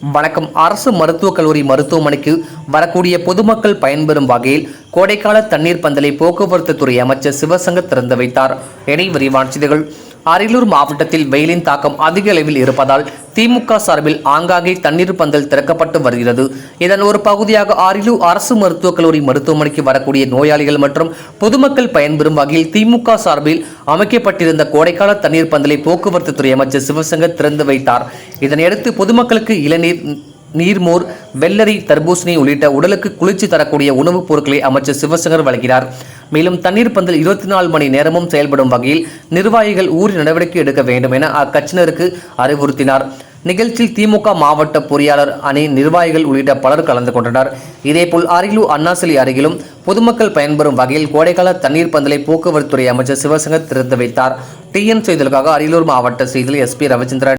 வணக்கம். அரசு மருத்துவக் கல்லூரி மருத்துவமனைக்கு வரக்கூடிய பொதுமக்கள் பயன்பெறும் வகையில் கோடைக்கால தண்ணீர் பந்தலை போக்குவரத்து துறை அமைச்சர் சிவசங்கர் திறந்து வைத்தார். இனி விரிவான செய்திகள். அரியலூர் மாவட்டத்தில் வெயிலின் தாக்கம் அதிக அளவில் இருப்பதால் திமுக சார்பில் ஆங்காங்கே தண்ணீர் பந்தல் திறக்கப்பட்டு வருகிறது. இதன் ஒரு பகுதியாக அரியலூர் அரசு மருத்துவக் கல்லூரி மருத்துவமனைக்கு வரக்கூடிய நோயாளிகள் மற்றும் பொதுமக்கள் பயன்பெறும் வகையில் திமுக சார்பில் அமைக்கப்பட்டிருந்த கோடைக்கால தண்ணீர் பந்தலை போக்குவரத்து துறை அமைச்சர் சிவசங்கர் திறந்து வைத்தார். இதனையடுத்து பொதுமக்களுக்கு இளநீர் நீர்மோர் வெள்ளரி தர்பூசணி உள்ளிட்ட உடலுக்கு குளிர்ச்சி தரக்கூடிய உணவுப் பொருட்களை அமைச்சர் சிவசங்கர் வழங்கினார். மேலும் தண்ணீர் பந்தல் இருபத்தி நாலு மணி நேரமும் செயல்படும் வகையில் நிர்வாகிகள் ஊர் நடவடிக்கை எடுக்க வேண்டும் என அக்கட்சியினருக்கு அறிவுறுத்தினார். நிகழ்ச்சியில் திமுக மாவட்ட பொறியாளர் அணி நிர்வாகிகள் உள்ளிட்ட பலர் கலந்து கொண்டனர். இதேபோல் அரியலூர் அண்ணாசிலி அருகிலும் பொதுமக்கள் பயன்பெறும் வகையில் கோடைக்கால தண்ணீர் பந்தலை போக்குவரத்துறை அமைச்சர் சிவசங்கர் திறந்து வைத்தார். டிஎன் செய்திகளுக்காக அரியலூர் மாவட்ட செய்தியில் எஸ்பி ரவிச்சந்திரன்.